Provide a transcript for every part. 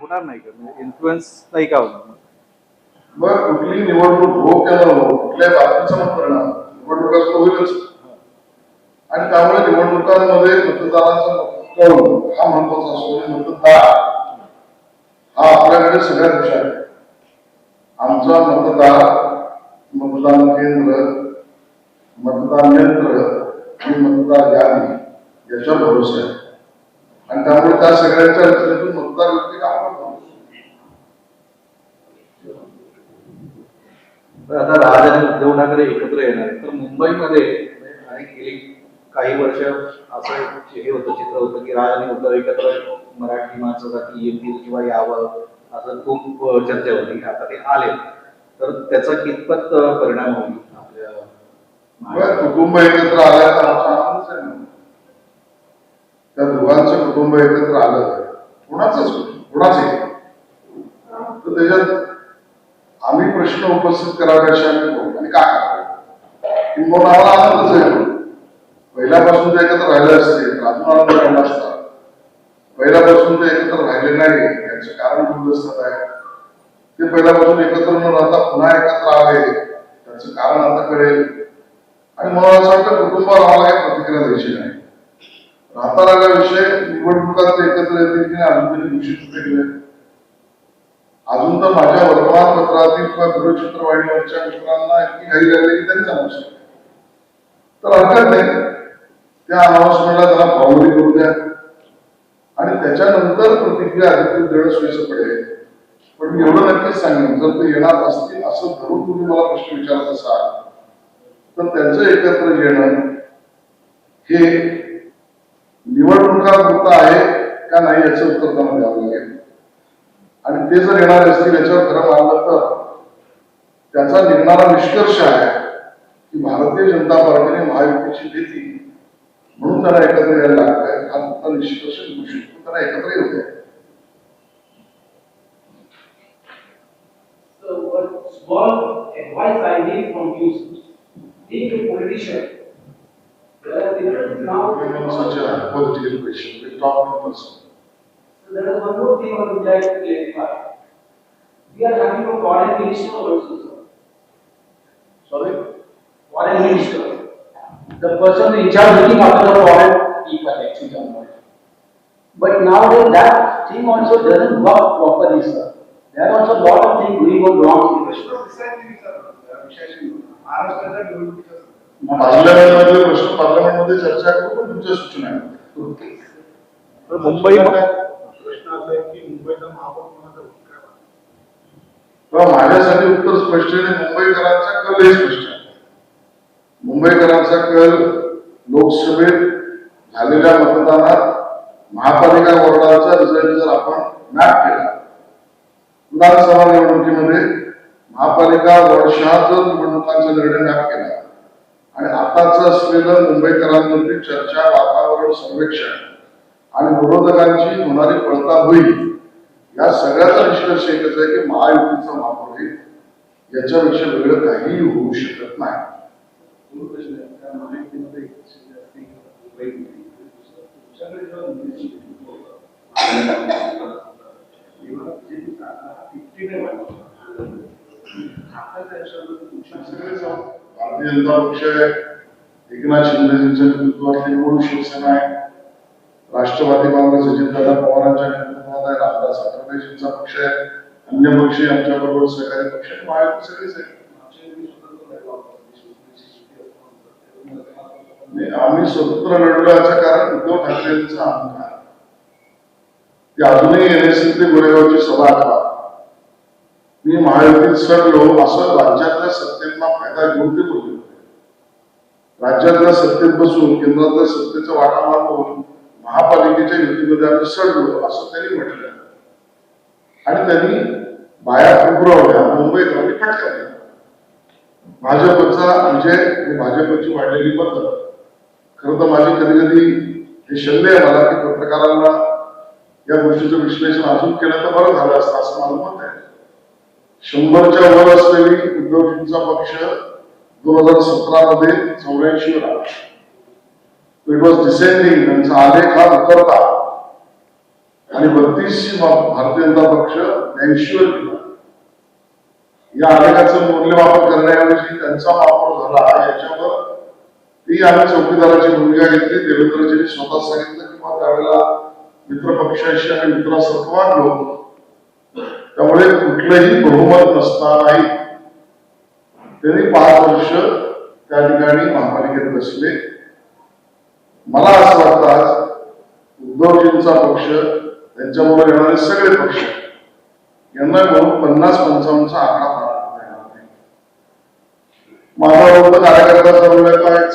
होणार नाही का? म्हणजे इन्फ्लुएन्स नाही का होणार? मग कुठली निवडणूक हो किंवा न हो कुठल्या बातमीचा मग परिणाम निवडणुका होईलच. आणि त्यामुळे निवडणुकांमध्ये मतदारांचा कौल हा महत्त्वाचा असतो. म्हणजे मतदार हा आपल्याकडे सगळ्यात हुशार आहे आमचा मतदार मतदान केंद्र मतदान यंत्र आणि मतदार यादी याच्या भरोसे आहे. आणि त्यामुळे त्या सगळ्यांच्या रचनेतून मतदार व्यक्ती काम करतो आता राज आणि उद्धव ठाकरे एकत्र येणार. तर मुंबईमध्ये आणि गेली काही वर्ष असं हे होतं चित्र होतं की राज आणि उद्धव एकत्र मराठी माणसासाठी येतील किंवा यावं. आता खूप चर्चा होती आता ते आले. तर त्याचा कितपत परिणाम होईल आपल्या कुटुंब एकत्र आल्याचा तर त्या दोघांचं कुटुंब एकत्र आलं कोणाचंच कुटुंब तर त्याच्यात आम्ही प्रश्न उपस्थित करावे आम्ही बोलतो आणि काय किंबहुना आम्हाला आनंदच आहे. पहिल्यापासून ते एकत्र राहिले असते तर अजून आनंद राहिला असता पहिल्यापासून ते एकत्र राहिले नाही त्याचं कारण दुर्दस्थात आहे. ते पहिल्यापासून एकत्र न राहता पुन्हा एकत्र आले. त्याचं कारण आता कळेल. आणि मला असं वाटतं कुटुंबाला आम्हाला काही प्रतिक्रिया द्यायची नाही. राहता राहिला विषय? निवडणुकात एकत्र येतील की नाही? अजून तरी निश्चित केले अजून तर माझ्या वर्तमानपत्रातील किंवा दूरचित्रवाहिनीवरच्या मित्रांना इतकी घाई लागली की त्यांनी सांगू अंश तर हरकत नाही. त्या अनाउन्समेंटला त्याला फॉरवर्ड करू द्या. आणि त्याच्यानंतर प्रतिक्रिया अधिकृत देणं सोयीचं पडेल. पण मी एवढं नक्कीच सांगेन जर ते येणार असतील असं धरून तुम्ही मला प्रश्न विचारत असाल तर त्यांचं एकत्र येणं हे निवडणुकापुरतं आहे का नाही याचं उत्तर त्यांना द्यावं लागेल. आणि ते जर येणार असतील याच्यावर खरं मानलं तर त्याचा निघणारा निष्कर्ष आहे की भारतीय जनता पार्टीने महायुतीची भीती म्हणून त्यांना एकत्र यायला लागतंय हा त्याचा निष्कर्ष निघू शकतो त्यांना एकत्र येऊ द्या So what small advice I need from you, being a politician, there are different now. Such a hypothetical question. We talk in person. So there is one more thing I would like to clarify. We are having a foreign minister also, sir. Sorry? Foreign minister. The person in charge looking after the foreign people actually. But nowadays that thing also doesn't work properly, sir. There are also a lot of things going on wrong in the महाराष्ट्राच्या निवडणुकीच्या पार्लमेंटमध्ये प्रश्न पार्लमेंटमध्ये चर्चा करू पण तुमच्या सूचना आहेत. तर मुंबई प्रश्न असा आहे की मुंबईचा महापौर कोणाचा होईल काय वाटतं? तेव्हा माझ्यासाठी उत्तर स्पष्ट आहे आणि मुंबईकरांचा कलही स्पष्ट आहे मुंबईकरांचा कल लोकसभेत झालेल्या मतदानात महापालिका वॉर्डाचा रिझल्ट जर आपण मॅप केला विधानसभा निवडणुकीमध्ये महापालिका वॉर्डशहा जर निवडणुकांचा निर्णय मॅप केला आणि आताच असलेलं मुंबईकरांमधील चर्चा वातावरण सर्वेक्षण आणि विरोधकांची होणारी पडता होईल या सगळ्याचा निष्कर्ष एकच आहे की महायुतीचा महापौर होईल याच्यापेक्षा वेगळं काहीही होऊ शकत नाही. भारतीय जनता पक्ष एकनाथ शिंदेजींच्या नेतृत्वातली मूळ शिवसेना आहे राष्ट्रवादी काँग्रेस अजितदादा पवारांच्या नेतृत्वात आहे रामदास आठवलेजींचा पक्ष आहे. अन्य पक्षी आमच्या बरोबर सहकारी पक्ष आहे महायुती सगळीच आहे आम्ही स्वतंत्र लढलो याचं कारण उद्धव ठाकरेंचा अहंकार ते अजूनही एनएससी ते गोरेगावची सभा आठवा मी महायुतीत सडलो असं राज्यातल्या सत्तेचा फायदा घेऊन ते बोलले राज्यातल्या सत्तेत बसून केंद्रातल्या सत्तेचा वाटा मारून महापालिकेच्या युतीमध्ये आम्ही सडलो असं त्यांनी म्हटलं. आणि त्यांनी बाया मुंबईत मुंबईकरांनी फटका भाजपचा विजय आणि भाजपची वाढलेली पद्धत खरं तर माझे कधी कधी हे शल्य आहे मला की पत्रकारांना या गोष्टीचं विश्लेषण अजून केलं तर बरं झालं असतं असं माझं मत आहे. शंभरच्या वर असलेली उद्धवजींचा पक्ष दोन हजार सतरा मध्ये चौऱ्याऐंशी वर आला. इट वॉज डिसेंडिंग त्यांचा आलेख हा उतरता. आणि बत्तीसशी भारतीय जनता पक्ष ऐंशी वर गेला. या आलेखाचं मूल्यमापन करण्याऐवजी त्यांचा वापर झाला याच्यावर ती आम्ही चौकीदाराची भूमिका घेतली. देवेंद्रजींनी स्वतः सांगितलं किंवा त्यावेळेला मित्रपक्षाशी आणि मित्रासारखं वागलो. त्यामुळे कुठलंही बहुमत नसतानाही त्यांनी पाच वर्ष त्या ठिकाणी महापालिकेत बसले. मला असं वाटतं आज उद्धवजींचा पक्ष त्यांच्याबरोबर येणारे सगळे पक्ष यांना करून पन्नास पंचावन्नचा आकडा पार करता नाही माझा फक्त कार्यकर्ता चालवलाय कायच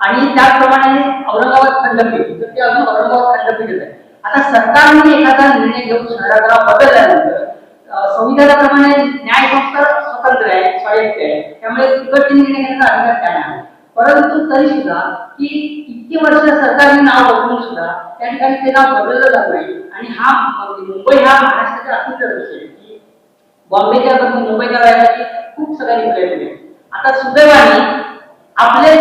आणि त्याचप्रमाणे औरंगाबाद खंडपीठ तर ते अजून औरंगाबाद खंडपीठच आहे. आता सरकारने एखादा निर्णय घेऊन शहराला बदलल्यानंतर संविधानाप्रमाणे न्याय संस्था स्वतंत्र आहे स्वायत्त आहे. त्यामुळे तिकडचे निर्णय घेण्याचा अधिकार त्यांना आहे. परंतु तरी सुद्धा की इतकी वर्ष सरकारने नाव बदलून सुद्धा त्या ठिकाणी ते नाव बदललं जात नाही. आणि हा मुंबई हा महाराष्ट्राचा अस्तित्व विषय आहे की बॉम्बेच्या मुंबईच्या राहण्यासाठी खूप सगळ्यांनी प्रयत्न केले. आता सुदैवाने आपले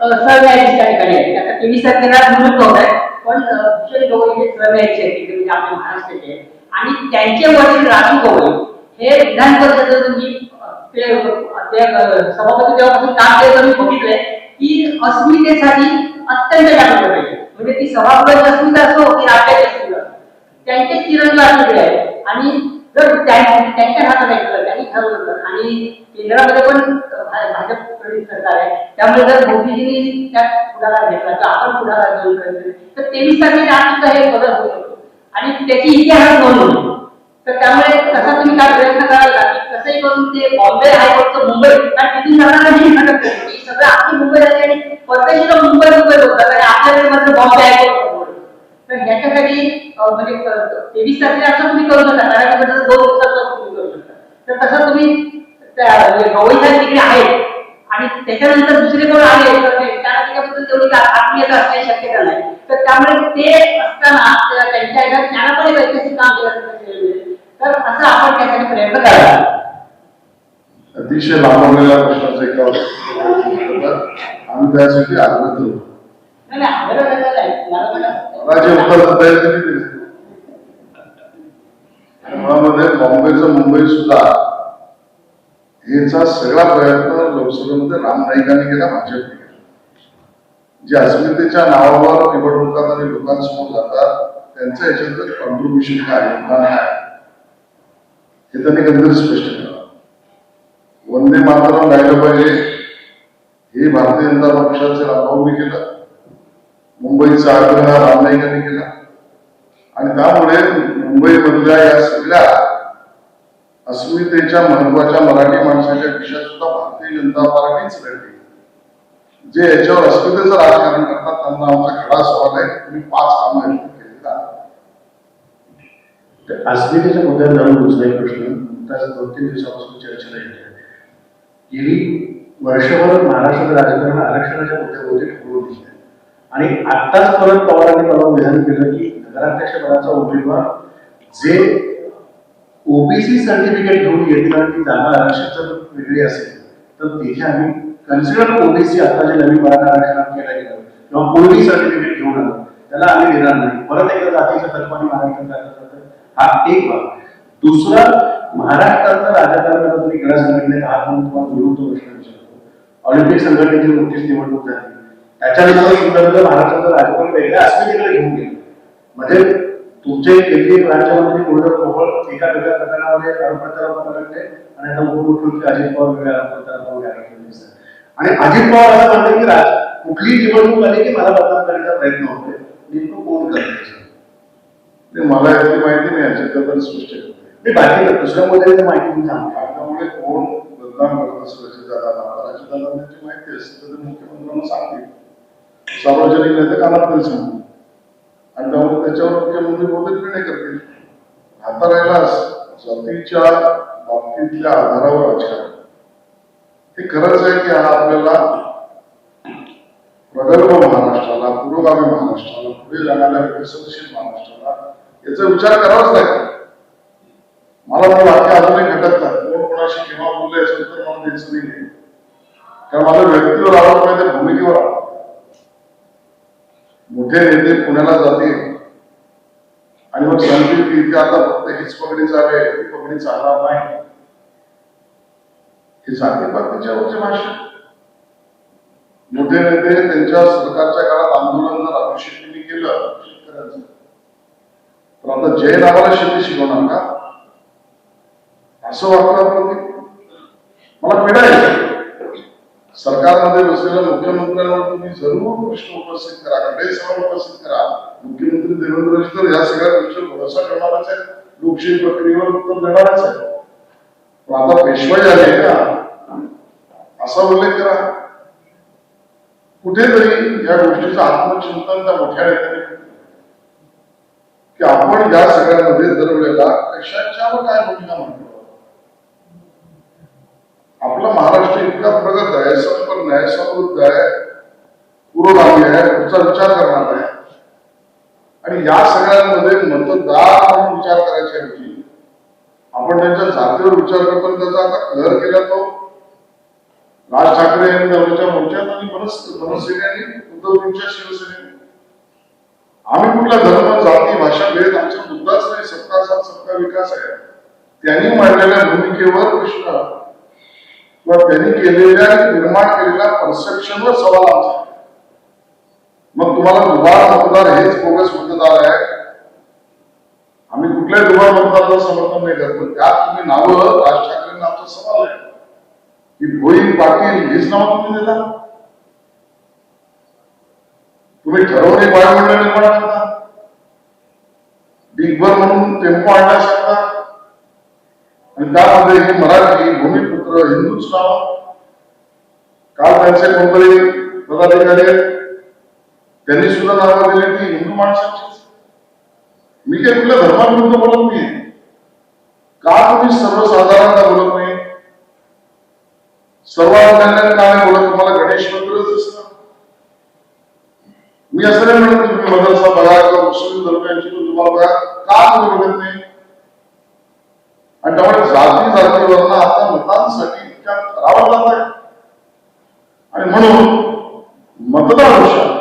सरन्यायाधीश त्या ठिकाणी आहेत. आता तेवीस तारखेला निवृत्त होत आहेत पण भूषण गवई हे सरन्यायाधीश आहेत. म्हणजे आपल्या महाराष्ट्राचे आणि त्यांचे वडील राजू गवई हे विधान परिषदेचं तुम्ही ते ते सभापती तेव्हापासून काम केलं मी बघितलंय. की अस्मितेसाठी अत्यंत जागृत पाहिजे म्हणजे ती सभागृहाची अस्मिता असो की राज्याची अस्मिता. त्यांचे तिरंगा असलेले आहे आणि जर त्यांच्या हातात ऐकलं त्यांनी ठरवलं आणि केंद्रामध्ये पण भा- भाजप सरकार आहे. त्यामुळे जर मोदीजींनी त्यात पुढाकार घेतला तर आपण पुढाकार घेऊन करायचं तर तेवीस तारखेच्या आत हे बदल होऊ शकतो. आणि त्याची इतिहास नोंद तर त्यामुळे तसा तुम्ही काय प्रयत्न करायला का की कसंही करून ते बॉम्बे हायकोर्टचं मुंबई आणि तिथून जाणारा नाही सगळं आपली मुंबई झाली आणि परदेशी मुंबई मुंबई होतात आणि आपल्याकडे मात्र बॉम्बे हायकोर्ट तर ह्याच्यासाठी अं, म्हणजे तेवीस तारखेला असं तुम्ही करू शकता कारण दोन दिवसात तुम्ही करू शकता. तर तसं तुम्ही त्या गवई साहेब तिकडे आहेत. आणि त्याच्यानंतर दुसरे कोण आले तर ते- तेवढी आत्मीयता असण्याची शक्यता नाही. तर त्यामुळे ते असताना त्यांच्या ह्याच्यात ज्ञानापणे वैद्यकीय काम केलं तर असं आपण त्यासाठी प्रयत्न करावा अतिशय लांबवलेल्या प्रश्नाचं एका आम्ही त्यासाठी आग्रह करू. नाही उत्तर देता मुळामध्ये बॉम्बेचं मुंबई सुद्धा याचा सगळा प्रयत्न लोकसभेमध्ये राम नाईकांनी केला भाजपने केला जे अस्मितेच्या नावावर निवडणुकात आणि लोकांसमोर जातात त्यांचं याच्यात कॉन्ट्रीब्युशन काय योगदान काय हे त्यांनी कधीतरी स्पष्ट केलं वंदे मातरम गायलं पाहिजे हे भारतीय जनता पक्षाचे रामभाऊंनी केलं मुंबईचा आग्रह रामनाईकांनी केला. आणि त्यामुळे मुंबईमधल्या या सगळ्या अस्मितेच्या महत्त्वाच्या मराठी माणसाच्या खिशात सुद्धा भारतीय जनता पार्टीच लढली जे याच्यावर अस्मितेचं राजकारण करतात त्यांना आमचा खडा सवाल आहे तुम्ही पाच कामं आहेत. अस्मितेच्या मुद्द्यात जाऊन दुसरा एक प्रश्न. त्याचा दोन तीन दिवसापासून चर्चेला येते गेली वर्षभर महाराष्ट्राचं राजकारण आरक्षणाच्या मुद्द्यावरती ठरवून दिसतंय. आणि आत्ताच परत पवारांनी परवा विधान केलं की नगराध्यक्ष पदाचा उमेदवार जे ओबीसी सर्टिफिकेट घेऊन येतील आणि ती जागा आरक्षण जर वेगळी असेल तर तिथे आम्ही कन्सिडर ओबीसी आता जे नवीन मराठा आरक्षणात केलं गेलं किंवा कोणी सर्टिफिकेट घेऊन आलं त्याला आम्ही देणार नाही. परत एकदा जातीच्या तत्वाने महाराष्ट्रात काय हा एक भाग. दुसरा महाराष्ट्रातलं राजकारण तुम्ही क्रीडा संघटनेत आहात म्हणून तुम्हाला जोडून तो प्रश्न विचारतो ऑलिम्पिक संघटनेची नुकतीच निवडणूक झाली. त्याच्यानंतर सुद्धा महाराष्ट्राचं राजकारण वेगळ्या अस्मितेकडे घेऊन गेलं. म्हणजे तुमचे केंद्रीय राज्यमंत्री मुरलीधर मोहोळ एका वेगळ्या प्रकरणामध्ये आणि आता उपमुख्यमंत्री अजित पवार वेगळ्या आरोप प्रत्यारोपामध्ये अडकलेले दिसतात आणि अजित पवार असं म्हणतात की राज कुठली निवडणूक आली की मला बदनाम करण्याचा प्रयत्न होतोय. नेमकं कोण करते ते मला याची माहिती नाही याच्याबद्दल स्पष्ट मी बाकी दुसऱ्या मुद्द्याची माहिती मी सांगतो. त्यामुळे कोण बदनाम करत असेल त्याची माहिती असते तर मुख्यमंत्र्यांना सांगतील. सार्वजनिक नेते कानात तरी आणि त्यामुळे त्याच्यावर मुख्यमंत्री बहुतेक निर्णय करतील. आता राहिलास जातीच्या बाबतीतल्या आधारावर राजकारण. हे खरंच आहे की हा आपल्याला प्रगल्भ महाराष्ट्राला पुरोगामी महाराष्ट्राला पुढे जाणाऱ्या विकसनशील महाराष्ट्राला याचा विचार करावाच लागेल. मला तर वाक्य अजूनही घटत नाही कोण कोणाशी केव्हा बोलले याचं उत्तर मला द्यायचं नाही कारण माझ्या व्यक्तीवर आरोप नाही त्या भूमिकेवर आरोप मोठे नेते पुण्याला जातील. आणि मग सांगतील की इथे आता फक्त हीच पगडी चालेल आहे ती पगडी चालणार नाही. हे सांगते बाकीच्या भाषा मोठे नेते त्यांच्या सरकारच्या काळात आंदोलन जर अभिषेकीने केलं. शेतकऱ्यांचं तर आता जय नावाला शेती शिकवणार का? असं वाटलं आपलं मला पिढा आहे. सरकारमध्ये बसलेल्या मुख्यमंत्र्यांवर तुम्ही जरूर प्रश्न उपस्थित करा खडे सवाल उपस्थित करा. मुख्यमंत्री देवेंद्र तर या सगळ्या गोष्टी भरोसा करणारच आहे लोकशाही प्रक्रियेवर उत्तर देणारच आहे पण आता पेशवाई आहे का असा उल्लेख करा. कुठेतरी या गोष्टीचं आत्मचिंतन त्या मोठ्या नेत्याने की आपण या सगळ्यामध्ये दरवेळेला कशाच्यावर काय भूमिका म्हणतो समाज इतका प्रगत आहे संपन्न आहे समृद्ध आहे पुरोगामी आहे पुढचा विचार करणार नाही. आणि या सगळ्यांमध्ये मतदार म्हणून विचार करायच्या ऐवजी आपण त्यांच्या जातीवर विचार करतो त्याचा आता कलर केला तो. राज ठाकरे यांनी धर्माच्या मोर्चात आणि मनस मनसेने उद्धवजींच्या शिवसेनेने. आम्ही कुठला धर्म जाती भाषा भेद आमचा मुद्दाच नाही सबका साथ सबका विकास आहे. त्यांनी मांडलेल्या भूमिकेवर कृष्ण किंवा त्यांनी केलेल्या निर्माण केलेल्या परसेप्शनवर सवाल आमचा. मग तुम्हाला दुबार मतदार हेच बोगस मतदार आहे. आम्ही कुठल्याही दुबार मतदाराला समर्थन नाही करत पण त्यात तुम्ही नावं राज ठाकरेंना आमचा सवाल आहे. की भोई पाटील हेच नाव तुम्ही देता? तुम्ही ठरवणे वायुमंडळ निर्माण करता? डिगभर म्हणून टेम्पो आणला शकता आणि त्यामध्ये ही मराठी सगळं हिंदूच नाव काल त्यांचे कोणतरी पदाधिकारी त्यांनी सुद्धा नावं दिली ती हिंदू माणसांचीच. मी काही कुठल्या धर्माविरुद्ध बोलत नाही. का तुम्ही सर्वसाधारणता बोलत नाही? सर्वांना काय बोलत? तुम्हाला गणेश मंदिरच दिसतं. मी असं नाही म्हणत तुम्ही मदरसा बघा किंवा मुस्लिम धर्मियांची तुम्हाला बघा का तुम्ही बघत नाही? आणि त्यामुळे जाती जातीवरनं आता मतांसाठी विचार करावा जात आहे आणि म्हणून मतदार हुशार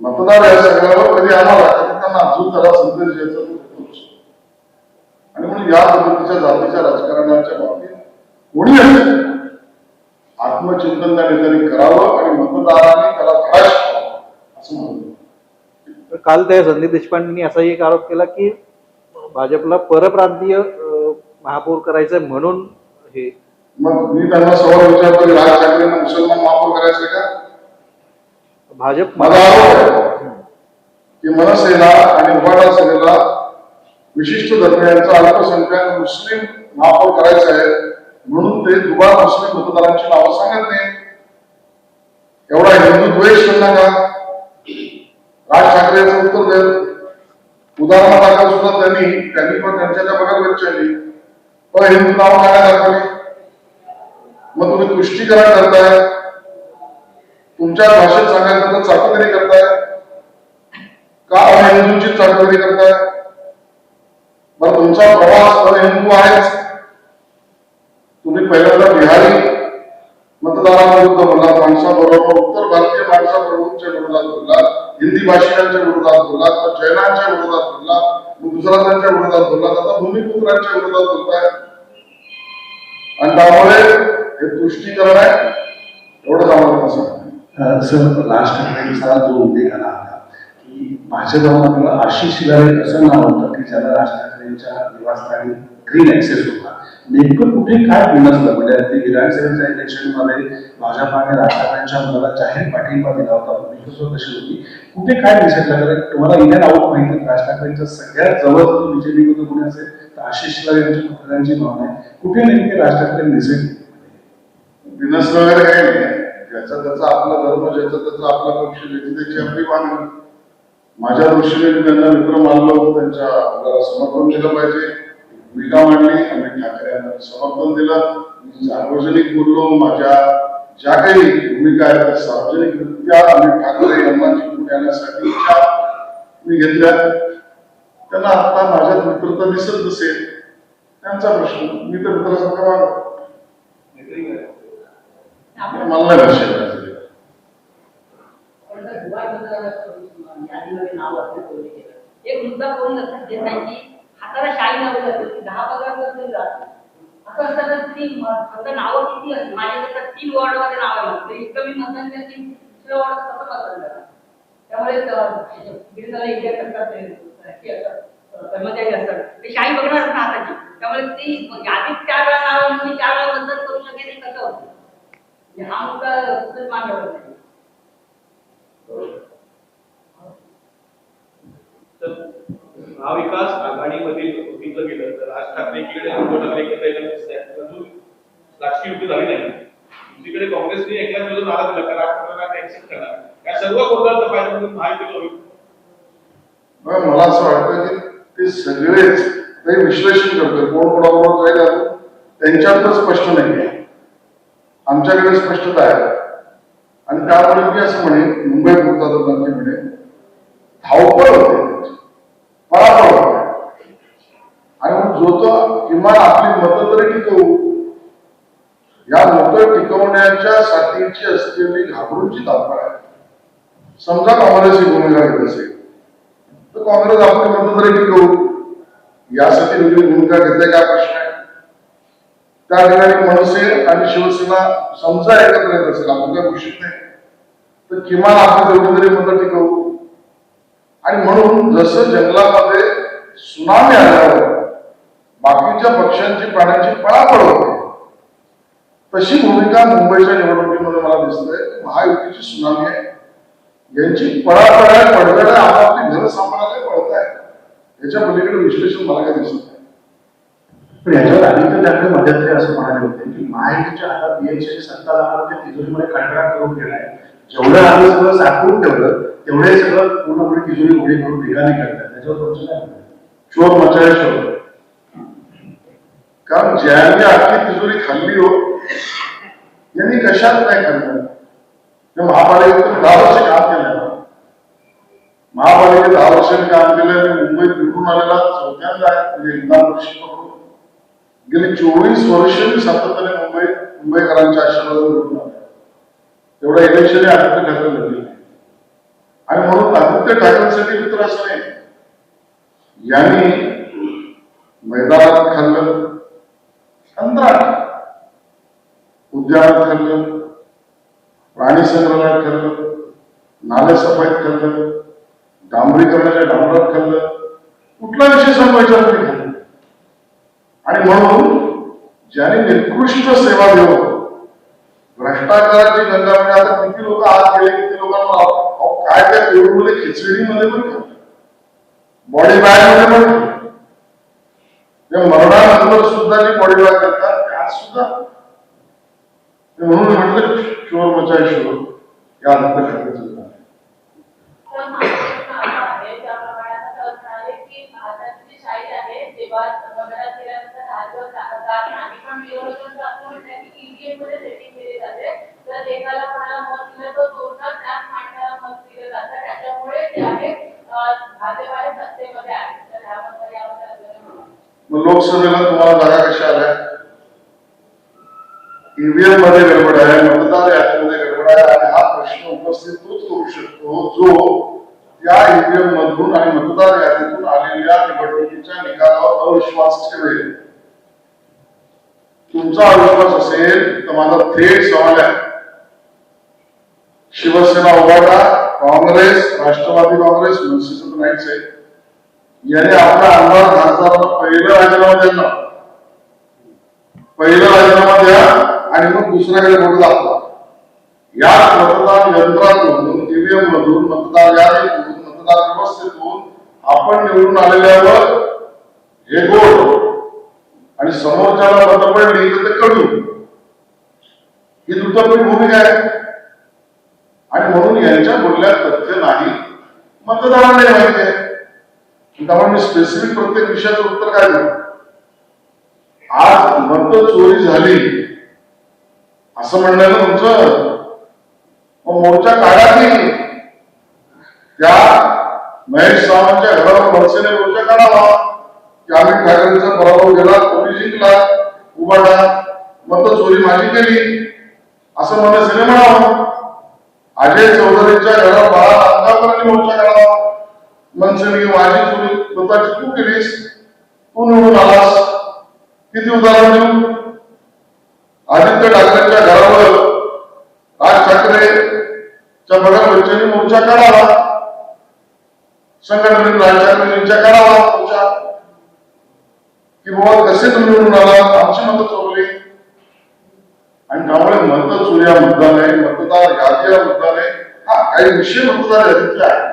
मतदार या सगळ्यावर कधी आम्हाला कधी त्यांना अजून त्याला संदेश द्यायचा आणि म्हणून या पद्धतीच्या जातीच्या राजकारणाच्या बाबतीत कोणी असेल आत्मचिंतन त्या नेत्यांनी करावं आणि मतदारांनी त्याला धडा शिकवावा असं म्हणतो काल त्या संदीप देशपांडेंनी असाही एक आरोप केला की भाजपला परप्रांतीय महापौर करायचंय म्हणून हे. मग मी त्यांना सवाल विचारतो की राज ठाकरेंना मुसलमान महापौर करायचं का? भाजप माझा आरोप आहे की मनसेला आणि उभाटा सेनेला विशिष्ट धर्मियांचा अल्पसंख्याक मुस्लिम महापौर करायचं आहे म्हणून ते दुबार मुस्लिम मतदारांची नावं सांगत नाही एवढा हिंदू द्वेष त्यांना का राज ठाकरे उत्तर देत उदाहरणादाखल सुद्धा त्यांनी त्यांनी पण त्यांच्या त्या बघत विचारली पण हिंदू नाव काय दाखवले? मग तुम्ही तुष्टीकरण करताय. तुमच्या भाषेत सांगायचं तर चाटुकरी करताय. का अहिंदूंची चाटुकरी करताय? मग तुमचा प्रवास हिंदू आहेच. तुम्ही पहिल्यांदा बिहारी मतदाराविरुद्ध बोललात माणसाबरोबर उत्तर भारतीय माणसाबरोबरच्या विरोधात बोललात हिंदी भाषिकांच्या विरोधात बोलला तर जैनांच्या विरोधात बोलला गुजरातांच्या विरोधात बोलला आता भूमिपुत्रांच्या विरोधात बोलताय. आणि त्यामुळे हे तुष्टीकरण आहे एवढंच आम्हाला सांग. सर लास्ट ठाकरेंचा जो उल्लेख आला होता की भाषेत जाऊन आपलं आशिष शिलारे असं नाव होतं की ज्याला राज ठाकरेंच्या निवासस्थानी ग्रीन ऍक्सेस होता. नेमकं कुठे काय बिनसलं म्हणजे ते विधानसभेच्या इलेक्शनमध्ये भाजपाने राज मुलाला जाहीर पाठिंबा दिला होता. भूमिका कशी होती. कुठे काय दिसत कारण तुम्हाला इन अँड आउट माहिती राज ठाकरेंच्या सगळ्यात जवळ जो बीजेपी मध्ये कोणी असेल? तर आशिष शिला यांची पुतळ्यांची भावना आहे. कुठे नेमके राज ठाकरे दिसेल बिनस वगैरे काही नाही. ज्याचा त्याचा आपला धर्म ज्याचा त्याचा आपला पक्ष ज्याची त्याची आपली मागणी माझ्या दृष्टीने त्यांना मित्र मानलो. त्यांच्या मुलाला समर्थन दिलं पाहिजे. भूमिका मांडली अमित ठाकरे यांना समर्थन दिलं. मी सार्वजनिक बोललो माझ्या ज्या काही भूमिका आहेत त्या सार्वजनिकरित्या अमित ठाकरे यांना जिंकून येण्यासाठीच्या मी घेतल्या. त्यांना आता माझ्यात मित्रता दिसत नसेल त्यांचा प्रश्न मी तर मित्रासारखा वागतो मला नाही भाषा एक मुद्दा कोण लक्षात घेत नाही की हाताला शाई नाव दहा पगार नसेल असं असताना ती फक्त नावं किती असतील? माझ्या तर तीन वॉर्डमध्ये नाव आहे तरी कमी मतदान त्या दुसऱ्या वॉर्ड कसं मतदान करणार त्यामुळे त- बिल्डरला करतात कर्मचारी असतात. ते शाही बघणार असतात हाताची त्यामुळे ती म्हणजे यादीत चार वेळा नाव मी चार वेळा मतदान करू शकेल हे कसं होतं? म्हणजे हा मुद्दा कुठेच मांडला नाही तर महाविकास आघाडीमधील बघितलं गेलं तर राज ठाकरे इकडे उद्धव ठाकरे एकत्र अजून साक्षी युती झाली नाही. दुसरीकडे काँग्रेसने एकला विरोध नारा दिला का राज ठाकरेंना एक्सेप्ट करणार या सर्व गोंधळाचा फायदा म्हणून महायुतीला होईल मला असं वाटतं की ते सगळेच ते विश्लेषण करतोय. कोण कोणाबरोबर जाईल अजून स्पष्ट नाही आहे. आमच्याकडे स्पष्टता आहे. आणि त्यामुळे मी असं म्हणेन मुंबई पुरता म्हणे धावपळ होते त्यांची. पळापळ होते आणि मग जो किमान आपली मत तरी टिकवू. या मत टिकवण्याच्या साठीची असलेली घाबरूनची धावपळ आहे. समजा काँग्रेसची भूमिका घेत असेल तर काँग्रेस आपली मत तरी टिकवू. यासाठी वेगळी भूमिका घेतल्या काय प्रश्न आहे. त्या ठिकाणी मनसे आणि शिवसेना समजा एकत्र येत असेल आपण काय घोषित नाही. तर किमान आपण तेवढी तरी मतं टिकवू. आणि म्हणून जसं जंगलामध्ये सुनामी आल्यावर बाकीच्या पक्षांची प्राण्यांची पळापळ होते तशी भूमिका मुंबईच्या निवडणुकीमध्ये मला दिसतंय महायुतीची सुनामी आहे. यांची पळापळ आहे पडगड आहे आपापली घर सांभाळायला पळत आहे याच्या पलीकडे विश्लेषण मला काय दिसत नाही. पण याच्यावर आदित्य ठाकरे मध्यंतरी असं म्हणाले होते की महायुतीच्या हातात बीएसची सत्ता लागणार ते तिजोरीमध्ये कंत्राट करून घेणार जेवढं आम्ही सगळं साठवून ठेवलं तेवढे सगळं पूर्णपणे तिजोरी मोठी करून रिकामी करतात. त्याच्यावर तुमचं काय शोध मचाय शोध. कारण ज्यांनी आखी तिजोरी खाल्ली हो यांनी कशात नाही खाल्लं? त्या महापालिकेत दहा वर्ष काम केलं. महापालिकेत दहा वर्षांनी काम केलं मुंबईत निवडून आलेला चौथ्यांदा आहे म्हणजे एकदा वर्ष गेली चोवीस वर्ष मी सातत्याने मुंबई मुंबईकरांच्या आशीर्वादाने निवडून आलो तेवढा इलेक्शन आदित्य ठाकरे लढले. आणि म्हणून आदित्य ठाकरेंसाठी मित्र असणे यांनी मैदानात खाल्लं. अंतरात उद्यानात खाल्लं प्राणी संग्रहालयात खाल्लं नाले सफाईत खाल्लं डांबरीकरणाच्या डांबरात खाल्लं कुठला विषय संपवायचा तरी आणि म्हणून ज्याने निकृष्ट सेवा देऊन भ्रष्टाचाराची गंगा म्हणजे आता किती लोक आत गेले किती लोकांना काय काय कोविडमध्ये खिचडीमध्ये पण बॉडी बॅगमध्ये पण मरणानंतर सुद्धा जी बॉडी करतात सुद्धा म्हणून म्हटलं शोर मचाय शोर. या नंतर ठाकरेचं आहे. तेव्हा पण जाते. तर कोणाला मत दिलं तर मत दिलं जातं. त्याच्यामुळे ते आहे अं, भाजप आहे सत्तेमध्ये आहे तर ह्याबद्दल याबद्दल आपल्याला म्हणा. मग लोकसभेला तुम्हाला जागा कशा आल्या? ईव्हीएममध्ये गडबड आहे मतदार यादीमध्ये गडबड आहे आणि हा प्रश्न उपस्थित तोच करू शकतो जो त्या ईव्हीएम मधून आणि मतदार यादीतून आलेल्या निवडणुकीच्या निकालावर अविश्वास ठेवेल. तुमचा अविश्वास असेल तर माझा थेट सवाल आहे. शिवसेना उभाटा काँग्रेस राष्ट्रवादी काँग्रेस मनसेचं तर नाहीच आहे याने आपला आमदार खासदारांना पहिलं राजीनामा दिला पहिला राजीनामा द्या आणि मग दुसऱ्याकडे बोट दाखवा या मतदान यंत्रातून ईव्हीएम मधून मतदार यादीतून मतदार व्यवस्थेतून आपण निवडून आलेल्यावर हे गोड आणि समोरच्याला मत पडली तर ते कडू ही दुटप्पी भूमिका आहे आणि म्हणून यांच्या बोलण्यात तथ्य नाही मतदारांना माहिती आहे त्यामुळे मी स्पेसिफिक प्रत्येक विषयाचं उत्तर काय देऊ आज मत चोरी झाली. असं म्हणण्याचं तुमचं मग मोर्चा काढा की त्या महेश सावंतच्या घरावर मनसेने मोर्चा काढावा. की अमित ठाकरेंचा पराभव गेला कोणी जिंकला उभाटा मत चोरी माझी केली. असं मनसेने म्हणावं अजय चौधरीच्या घरावर बाळा अंगावरांनी मोर्चा काढावा. मनसेने माझी तुम्ही स्वतःची तू केलीस तू निवडून आलास किती उदाहरण देऊ आदित्य ठाकरेंच्या घरावर राज ठाकरेच्या बघा बच्चेंनी मोर्चा काढावा संघटनेने राज ठाकरेंच्या काढावा मोर्चा की बाबा कसे तुम्ही निवडून आला आमची मतं चोरली आणि त्यामुळे मत चोऱ्या मुद्दा नाही मतदार यादी हा मुद्दा नाही। हा काही विषय मतदार आहे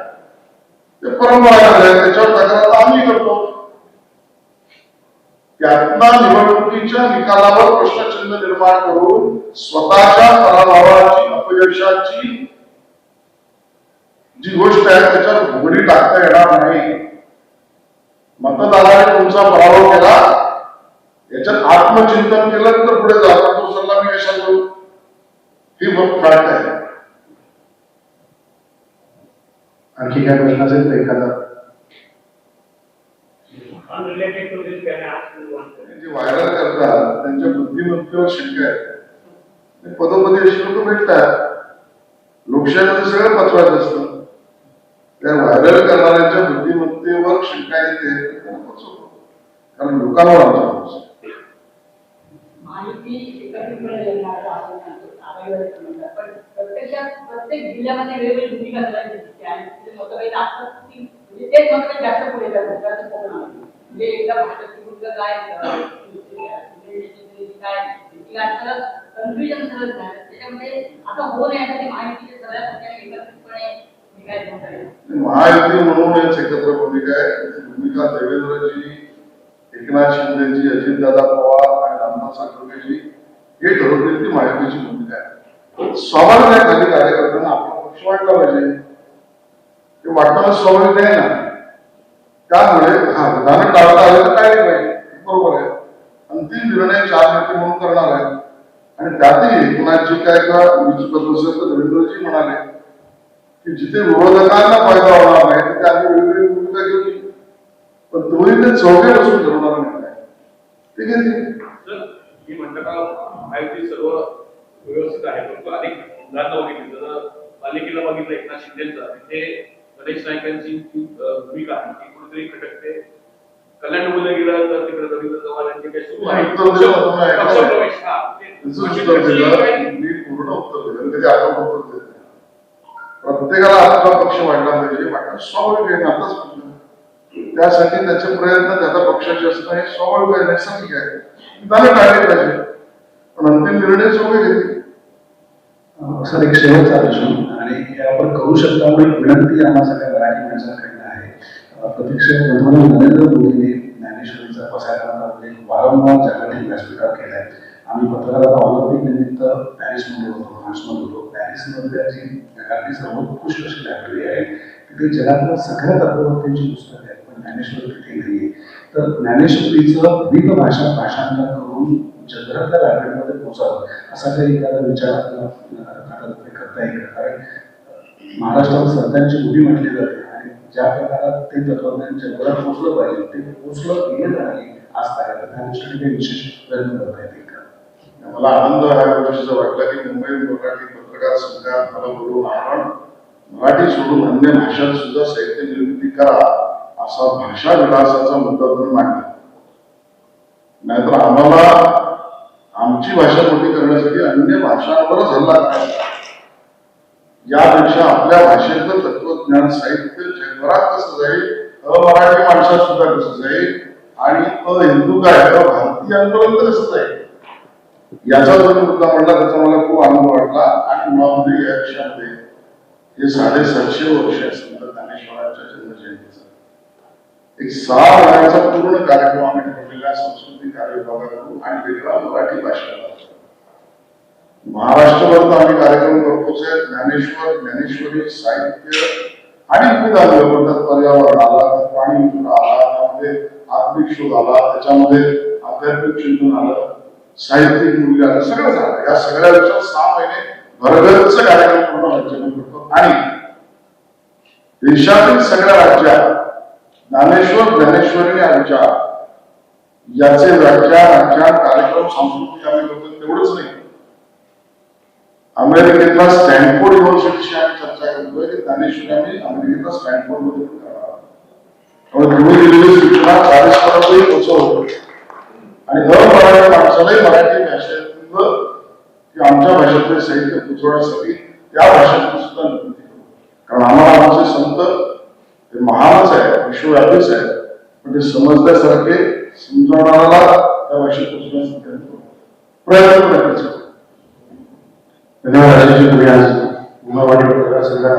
ते परंपरा आहे त्याच्यावर तक्रार आम्ही करतो. त्यातला निवडणुकीच्या निकालावर प्रश्नचिन्ह निर्माण करून स्वतःच्या पराभवाची अपयशाची जी गोष्ट आहे त्याच्यावर भुगडी टाकता येणार नाही. मतदाराने तुमचा पराभव केला याच्यात आत्मचिंतन केलं तर पुढे जाता तो सल्ला मी कशाला देऊ? ही फक्त फॅक्ट आहे. आणखी काय प्रश्न असेल तर एखादा? जे व्हायरल करतात त्यांच्या बुद्धिमत्तेवर शंका आहे ते पदोपदी अशी लोक भेटतात. लोकशाहीमध्ये सगळं पचवायचं असतं. त्या व्हायरल करणाऱ्यांच्या बुद्धिमत्तेवर शंका येते कारण लोकांवर आमचा भरोसा आहे. माहिती एकत्रितपणे प्रत्येक जिल्ह्यामध्ये वेगवेगळी भूमिका करायची असते आणि तिथे मतभेद असतात ती म्हणजे तेच मतभेद जास्त पुढे जातात जास्त कोकणामध्ये. म्हणजे एकदा भाजपची भूमिका काय काय ती काय कन्फ्युजन सगळं झालं त्याच्यामध्ये आता होऊ नये यासाठी माहिती सगळ्या पक्षाने एकत्रितपणे महायुती म्हणून एक महायुती एकत्र भूमिका आहे भूमिका देवेंद्रजी एकनाथ शिंदेजी अजितदादा पवार आणि रामदास आठवलेजी हे ठरवतील ती महायुतीची भूमिका आहे. स्वाभाविक आहे खाली कार्यकर्त्यांना आपला पक्ष वाटला पाहिजे. ते वाटणं स्वाभाविक आहे ना? त्यामुळे हा विधान टाळता आलं तर काय पाहिजे बरोबर आहे. अंतिम निर्णय चार नेते म्हणून करणार आहे आणि त्यातही कुणाची काय का विचित्र असेल तर रवींद्रजी म्हणाले की जिथे विरोधकांना फायदा होणार नाही तिथे आम्ही वेगवेगळी भूमिका घेऊ पण तुम्ही ते चौघे बसून ठरवणार नाही. ते? घेतील सर मी म्हणतात का माहिती सर्व व्यवस्थित आहे. परंतु अनेक उदाहरणं बघितली जर पालिकेला बघितलं एकनाथ शिंदेचा तिथे गणेश नाईकांची जी भूमिका आहे ती कुठेतरी खटकते. कल्याण बोललं गेलं तर तिकडे रवींद्र चव्हाण यांचे काही सुरू आहे. पक्षप्रवेश, हा. ते- त्याचं अशी उत्तर कुठली दिलं. काही- मी पूर्ण उत्तर दिलं. कधी आपण उत्तर देत नाही. प्रत्येकाला आपला पक्ष वाढला पाहिजे. वाटणं स्वाभाविक आहे आहे. त्यासाठी त्याचे प्रयत्न त्याचा पक्षाचे असणं हे स्वाभाविक आहे नैसर्गिक आहे. त्याला टाळले पाहिजे. पण अंतिम निर्णय चौघे घेतील. अं, सर एक शेवटचा प्रश्न आणि आपण करू शकता पण विनंती आम्हा सगळ्या मराठी माणसांकडनं आहे. प्रत्यक्ष प्रधानमंत्री नरेंद्र मोदीने ज्ञानेश्वरीचा पसायला उल्लेख वारंवार जागतिक व्यासपीठावर केलाय आम्ही पत्रकाराला ऑलिम्पिक निमित्त पॅरिसमध्ये होतो फ्रान्समध्ये होतो. पॅरिसमधल्या जी जगातली सर्वोत्कृष्ट अशी लायब्ररी आहे. तिथे जगातल्या सगळ्या तत्ववेत्यांची पुस्तकं आहेत पण ज्ञानेश्वरी तिथे आहे तर ज्ञानेश्वरीचं विविध भाषा भाषांतर करून जगभरातल्या लायब्ररीमध्ये पोहोचावं. असा काही एखादा विचार आपल्याला करता येईल कारण महाराष्ट्रात सरकारची उभी म्हटली जाते आणि ज्या प्रकारात ते तत्वज्ञान जगभरात पोचलं पाहिजे ते पोचलं गेलं नाही आज तागायला त्या दृष्टीने काही विशेष प्रयत्न करता येतील का? मला आनंद ह्या गोष्टीचा वाटला की मुंबई मराठी पत्रकार संघात मला बोलून आपण मराठी सोडून अन्य भाषात सुद्धा साहित्य निर्मिती करा असा भाषा विकासाचा मुद्दा तुम्ही मांडला. नाहीतर आम्हाला आमची भाषा मोठी करण्यासाठी अन्य भाषांवरच हल्ला करायचा. यापेक्षा आपल्या भाषेचं तत्वज्ञान साहित्य जगभरात कसं जाईल? अमराठी माणसात सुद्धा कसं जाईल? आणि अहिंदू काय? भारतीयांपर्यंत कसं जाईल? याचा जो मुद्दा म्हणला त्याचा मला खूप आनंद वाटला आणि मुळामध्ये या विषयामध्ये हे साडेसातशे वर्ष आहे संत ज्ञानेश्वरांच्या जन्मजयंतीचा. एक सहा महिन्याचा पूर्ण कार्यक्रम आम्ही ठेवलेला आहे संस्कृती कार्य विभागाकडून आणि वेगळा मराठी भाषेला महाराष्ट्रभर तर आम्ही कार्यक्रम करतोच आहे. ज्ञानेश्वर ज्ञानेश्वरी साहित्य आणि विविध अंग म्हणतात पर्यावरण आला त्यात पाणी आला त्यामध्ये आत्मिक शोध आला त्याच्यामध्ये आध्यात्मिक चिंतन आलं साहित्यिक मूल्य आलं सगळं झालं. या सगळ्या विषयात सहा महिने भरगच्च कार्यक्रम पूर्ण राज्यामध्ये करतो आणि देशातील सगळ्या राज्यात ज्ञानेश्वर ज्ञानेश्वरी आमच्या याचे व्याख्यान व्याख्यान कार्यक्रम संस्कृती आम्ही करतो तेवढंच नाही. अमेरिकेतला स्टॅनफोर्ड युनिव्हर्सिटीशी आम्ही चर्चा करतोय की ज्ञानेश्वरी आम्ही अमेरिकेतला स्टॅनफोर्डमध्ये पण करणार आहोत. त्यामुळे तुम्ही दिलेली सूचना चाळीस पर्यंतही पोहोचवतो. आणि अमराठी माणसालाही मराठी भाषेतलं की आमच्या भाषेतले साहित्य पोचवण्यासाठी त्या भाषेतून सुद्धा कारण आम्हाला आमचे संत ते महानच आहे विश्वव्यापीच आहे. पण ते समजल्यासारखे समजवणाऱ्याला त्या भाषेत पोचवण्यासाठी प्रयत्न नक्कीच धन्यवाद राजेश तुम्ही आज उमावाडी मतदारसंघात